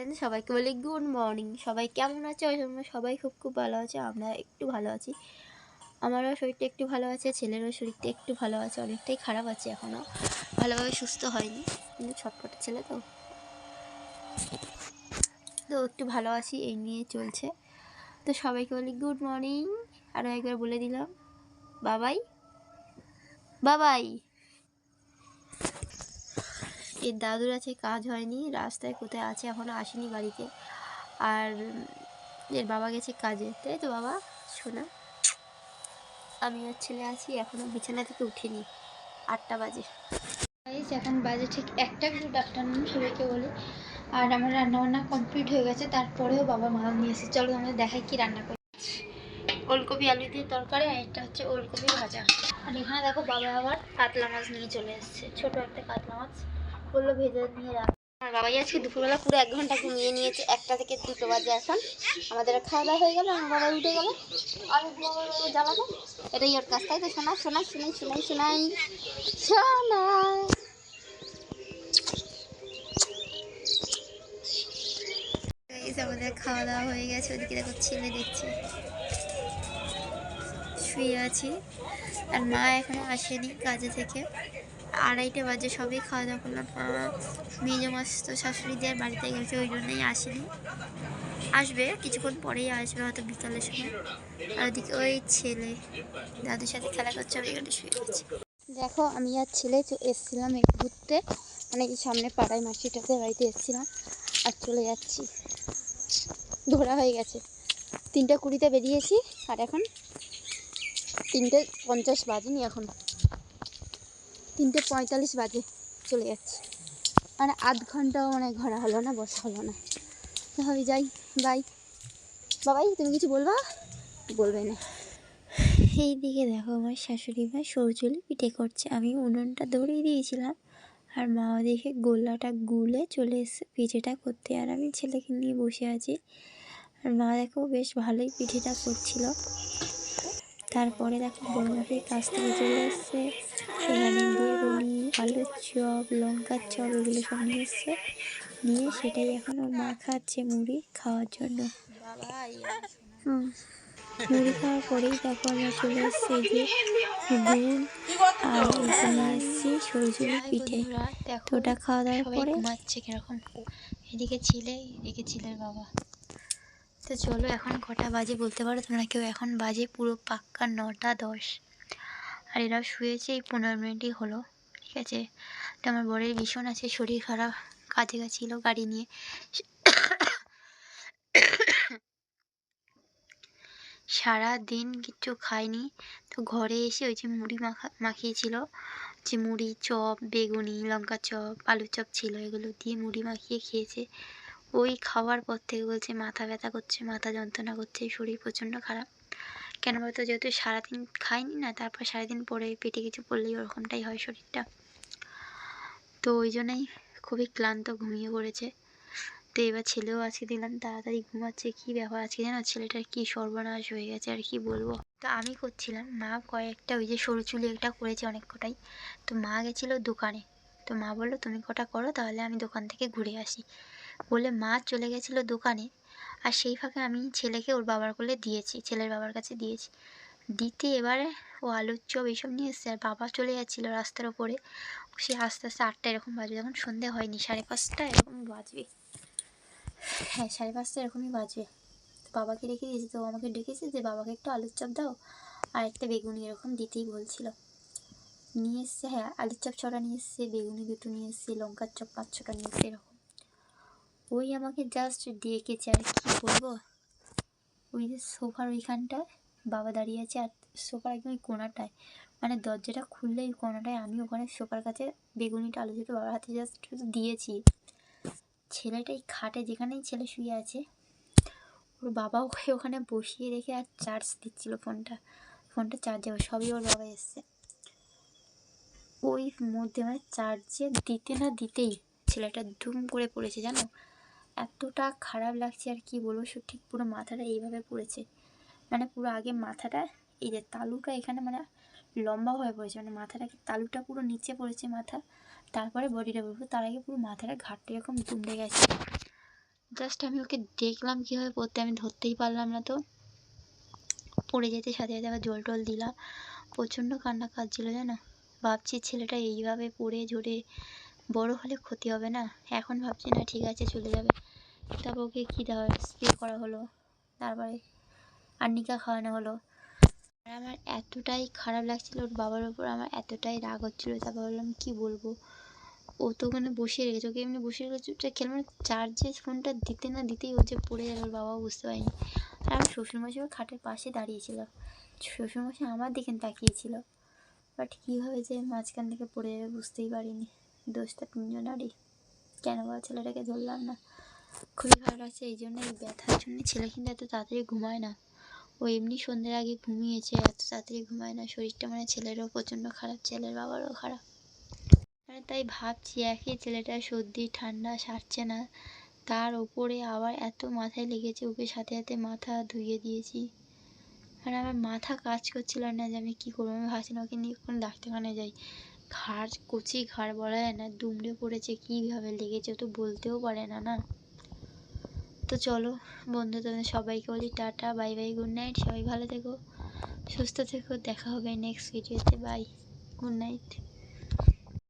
Friend সবাইকে বলি, good morning. সবাই কেমন আছে? ওই জন্য সবাই খুব খুব ভালো আছে আমরা একটু ভালো আছি। আমারও শরীরটা একটু ভালো আছে, ছেলেরও শরীরটা একটু ভালো আছে, অনেকটাই খারাপ আছে এখনও ভালোভাবে সুস্থ হয়নি, কিন্তু ছটপটে ছেলে তো। তো একটু ভালো আছি, এই নিয়ে চলছে। তো সবাইকে বলি, গুড মর্নিং। আরও একবার বলে দিলাম, বাবাই। বাবাই। এর দাদুর আছে কাজ হয়নি, রাস্তায় কোথায় আছে এখনও আসেনি বাড়িতে। আর এর বাবা গেছে কাজে, তাই তো বাবা? শোনা। আমি ওর ছেলে আছি এখনও বিছানা থেকে উঠিনি, আটটা বাজে। এখন বাজে ঠিক একটা, গুড আফটারনুন সবাইকে বলি। আর আমার রান্নাবান্না কমপ্লিট হয়ে গেছে, তারপরেও বাবা মাছ নিয়ে এসে চলো আমরা দেখাই কি রান্না করেছি ওলকপি, আলু দিয়ে তরকারি, আর এটা হচ্ছে ওলকপি ভাজা। আর এখানে দেখো বাবা আবার কাতলা মাছ নিয়ে চলে এসেছে, ছোট একটা কাতলা মাছ। বলল ভেজে নিয়ে রাখ। আর বাবাই আজকে দুপুরবেলা পুরো এক ঘণ্টা ঘুমিয়ে নিয়েছে একটা থেকে দুটো বাজে এখন। আমাদের খাওয়া দাওয়া হয়ে গেল আমার বাবা উঠে গেল। আর জ্বালাবো এটাই ওর কাছ তাই তো? শোনা শোনাই শোনাই শোনাই শোনাই শোনাই। আমাদের খাওয়া দাওয়া হয়ে গেছে ওদিকে দেখো ছেলে দেখছে। শুয়ে আছি। আর মা এখনও আসেনি কাজে থেকে। আড়াইটে বাজে, সবই খাওয়া দাওয়া করলাম। মা মেজো মাস তো শাশুড়ি বাড়িতে গেছে, ওই জন্যই আসেনি। আসবে, কিছুক্ষণ পরেই আসবে, হয়তো বিকালের সময়। আর ওদিকে ওই ছেলে, দাদুর সাথে খেলা করছে আমি এখানে শুয়ে আছি দেখো, আমি আর ছেলে এসেছিলাম এই ঘুরতে মানে এই সামনে পাড়ায় মাসিটাতে বাড়িতে এসেছিলাম, আর চলে যাচ্ছি। ঘোরা হয়ে গেছে। তিনটে কুড়িতে বেরিয়েছি, আর এখন তিনটে পঞ্চাশ বাজেনি এখন। তিনটে পঁয়তাল্লিশ বাজে, চলে যাচ্ছি। মানে আধ ঘন্টাও মানে ঘোরা হলো না, বসা হলো না। তাহলে যাই, বাই। বাবাই, তুমি কিছু বলবা? বলবে না। এই দিকে দেখো আমার শাশুড়ি মা সরচুলি পিঠে করছে। আমি উনুনটা ধরিয়ে দিয়েছিলাম, আর মা দেখে গোলাটা গুলে চলে এসে পিঠেটা করতে। আর আমি ছেলেকে নিয়ে বসে আছি। আর মা দেখো বেশ ভালোই পিঠেটা করছিল। তারপরে দেখো বড়মাসির কাছ থেকে চলে এসছে সেখানে বেগুনি আলুর চপ লঙ্কার চপ এগুলো সব নিয়ে এসছে। নিয়ে সেটাই এখন ওর মা খাচ্ছে মুড়ি খাওয়ার জন্য। হুম। মুড়ি খাওয়ার পরেই দেখো আমরা চলে এসছি যে গুড় আর এখানে এসছি পিঠে। তো ওটা খাওয়া দাওয়ার পরে ঘুমাচ্ছে কীরকম? এদিকে ছিলে এদিকে ছিলের বাবা। তো চলো এখন কটা বাজে বলতে পারো? তোমরা কেউ এখন বাজে পুরো পাক্কা নটা দশ। আর এরা শুয়েছে, এই পনেরো মিনিটই হলো, ঠিক আছে? তো আমার বরের ভীষণ আছে, শরীর খারাপ, কাজে গেছিল গাড়ি নিয়ে। সারা দিন কিচ্ছু খায়নি তো ঘরে এসে ওই যে মুড়ি মাখা, মাখিয়েছিল। যে মুড়ি, চপ, বেগুনি লঙ্কা চপ আলু চপ ছিল, এগুলো দিয়ে মুড়ি মাখিয়ে খেয়েছে। ওই খাওয়ার পর থেকে বলছে, মাথা ব্যথা করছে, মাথা যন্ত্রণা করছে, শরীর প্রচণ্ড খারাপ। কেন বলতো যেহেতু সারাদিন খাইনি না, তারপর সারাদিন পরে পেটে কিছু পড়লেই ওরকমটাই হয় শরীরটা। তো ওই জন্যই খুবই ক্লান্ত ঘুমিয়ে পড়েছে। তো এবার ছেলেও আজকে দিলাম তাড়াতাড়ি ঘুমাচ্ছে, কী ব্যাপার? আজকে জানো ছেলেটার কী সর্বনাশ হয়ে গেছে, আর কি বলব? তো আমি করছিলাম, মা কয়েকটা ওই যে সরু চুলি একটা করেছে অনেক কটাই তো মা গেছিল দোকানে। তো মা বলল, তুমি কটা করো, তাহলে আমি দোকান থেকে ঘুরে আসি। বলে মা চলে গেছিল দোকানে আর সেই ফাঁকে আমি ছেলেকে ওর বাবার কোলে দিয়েছি, ছেলের বাবার কাছে দিয়েছি। দিতে এবারে ও আলুর চপ এইসব নিয়ে এসছে আর বাবা চলে যাচ্ছিল রাস্তার ওপরে সে আস্তে আস্তে আটটা এরকম বাজবে যখন সন্ধে হয়নি, সাড়ে পাঁচটা এরকম বাজবে। হ্যাঁ সাড়ে পাঁচটা এরকমই বাজবে। তো বাবাকে রেখে দিয়েছি, তো আমাকে ডেকেছে যে, বাবাকে একটু আলুর চপ দাও আর একটা বেগুনি, এরকম দিতেই বলছিল। নিয়ে এসছে হ্যাঁ আলুর চপ ছটা নিয়ে এসছে, বেগুনি দুটো নিয়ে এসছে, লঙ্কার চপ পাঁচ ছটা নিয়ে এসছে, এরকম। ওই আমাকে জাস্ট ডেকেছে আর কি বলব? ওই যে সোফার ওইখানটায়, বাবা দাঁড়িয়ে আছে আর সোফার একদম ওই কোনাটায়। মানে দরজাটা খুললে ওই কোনাটায় আমি ওখানে সোফার কাছে বেগুনিটা, আলু দুটো বাবার হাতে জাস্ট দিয়েছি। ছেলেটা এই খাটে যেখানেই ছেলে শুয়ে আছে, ওর বাবা ওকে ওখানে বসিয়ে রেখে আর চার্জ দিচ্ছিল ফোনটা। ফোনটা চার্জ যাবে সবই ওর বাবা এসছে। ওই মধ্যে মানে চার্জে দিতে না দিতেই ছেলেটা ধুম করে পড়েছে, জানো? এতটা খারাপ লাগছে আর কি বলব? সে ঠিক পুরো মাথাটা এইভাবে পড়েছে। মানে পুরো আগে মাথাটা, এই যে তালুটা এখানে মানে লম্বা হয়ে পড়েছে। মানে মাথাটা কি তালুটা পুরো নিচে পড়েছে মাথা। তারপরে বডিটা পড়বে তার আগে পুরো মাথাটা ঘাটটা এরকম দুমড়ে গেছে। জাস্ট আমি ওকে দেখলাম কীভাবে পড়তে, আমি ধরতেই পারলাম না তো। পড়ে যেতে সাথে সাথে আবার জল টল দিলাম। প্রচণ্ড কান্না কাঁদছিল জানো? ভাবছি ছেলেটা এইভাবে পড়ে ঝরে বড় হলে ক্ষতি হবে না? এখন ভাবছি না, ঠিক আছে, চলে যাবে। তারপর ওকে কী দেওয়া স্প্রে করা হলো? তারপরে আর্নিকা খাওয়ানো হলো। আর আমার এতটাই খারাপ লাগছিল, ওর বাবার ওপর আমার এতটাই রাগ হচ্ছিল তারপর বললাম কী বলব? ও তো ওখানে বসিয়ে রেখেছে, ওকে এমনি বসিয়ে রেখেছে চুপচাপ খেলে মানে চার্জে ফোনটা দিতে না দিতেই ও যে পড়ে গেল, ওর বাবাও বুঝতে পারেনি। আর আমার শ্বশুরমশাই ওর খাটের পাশে দাঁড়িয়েছিল। শ্বশুরমশাই আমার দিকে তাকিয়েছিল। বাট কীভাবে যে মাঝখান থেকে পড়ে যাবে বুঝতেই পারিনি। দোষটা তিনজনারই। কেন বা ছেলেটাকে ধরলাম না? খুবই ভালো লাগছে, এই জন্য এই ব্যথার জন্য ছেলে কিন্তু এত তাড়াতাড়ি ঘুমায় না। ও এমনি সন্ধ্যের আগে ঘুমিয়েছে, এত তাড়াতাড়ি ঘুমায় না, শরীরটা মানে ছেলেরও প্রচণ্ড খারাপ, ছেলের বাবারও খারাপ। মানে তাই ভাবছি একই ছেলেটা সর্দি, ঠান্ডা সারছে না, তার ওপরে আবার এত মাথায় লেগেছে, ওকে সাথে সাথে মাথা ধুয়ে দিয়েছি। আর আমার মাথা কাজ করছিল না যে আমি কী করব, আমি ভাবছি না ওকে নিয়ে কোনো ডাক্তারখানায় যাই। ঘাড়, কচি ঘাড় বলা যায় না, দুমড়ে পড়েছে, কীভাবে লেগেছে ও তো বলতেও পারে না না। তো চলো, বন্ধু, তোমাদের সবাইকে বলি tata, bye bye good night সবাই ভালো থেকো, সুস্থ থেকো, দেখা হবে নেক্সট ভিডিওতে বাই গুড নাইট